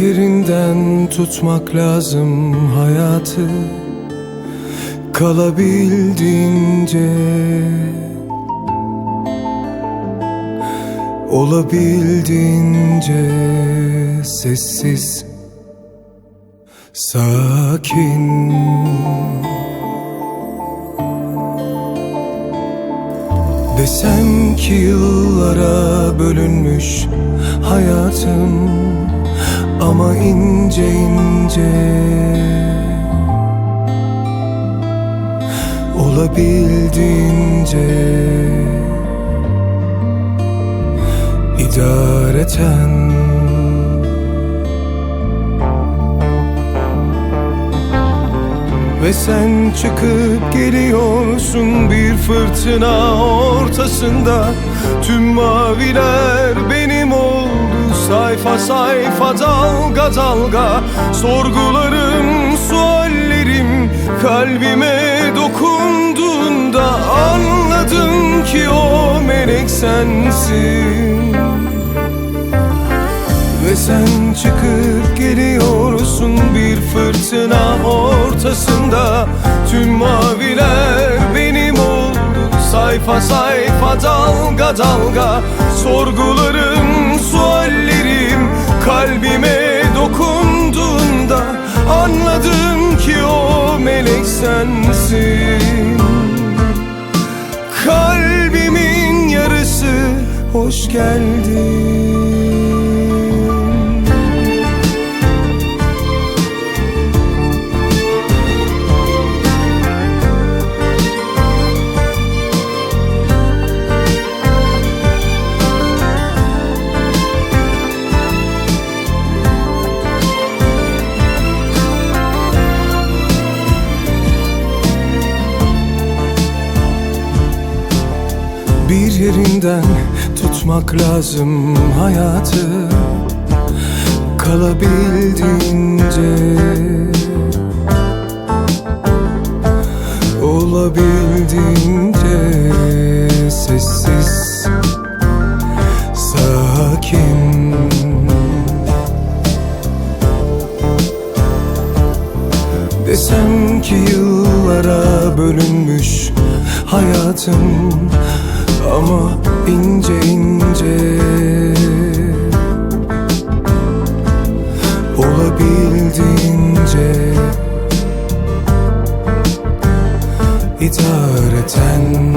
yerinden tutmak lazım hayatı Kalabildiğince. Olabildiğince sessiz Sakin. Desem ki yıllara bölünmüş hayatım Ama ince ince Olabildiğince idareten Ve sen çıkıp geliyorsun bir fırtına ortasında. Tüm maviler benim oldu sayfa sayfa dalga dalga. Sorgularım, suallerim kalbime dokunduğunda Anladım ki o melek sensin. Ve sen çıkıp geliyorsun bir fırtına ortasında Tüm maviler benim oldu. Sayfa sayfa dalga dalga Sorgularım, suallerim Bir yerinden tutmak lazım hayatı Kalabildiğince. Olabildiğince sessiz Sakin. Desem ki yıllara bölünmüş hayatım Ama ince ince Olabildiğince idareten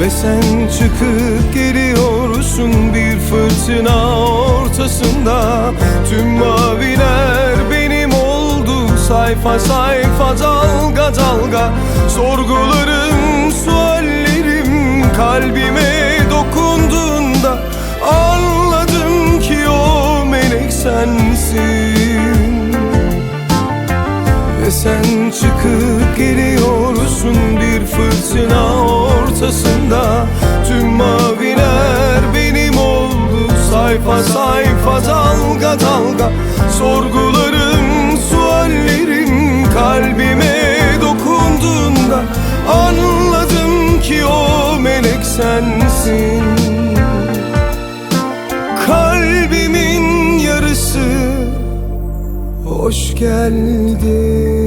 Ve sen çıkıp geliyorsun bir fırtına ortasında. Tüm maviler sayfa sayfa dalga dalga. Sorgularım, suallerim kalbime dokunduğunda Anladım ki o melek sensin. Ve sen çıkıp geliyorsun bir fırtına ortasında. Tüm maviler benim oldu sayfa sayfa dalga dalga. Sorgularım, sensin. Kalbimin yarısı Hoş geldin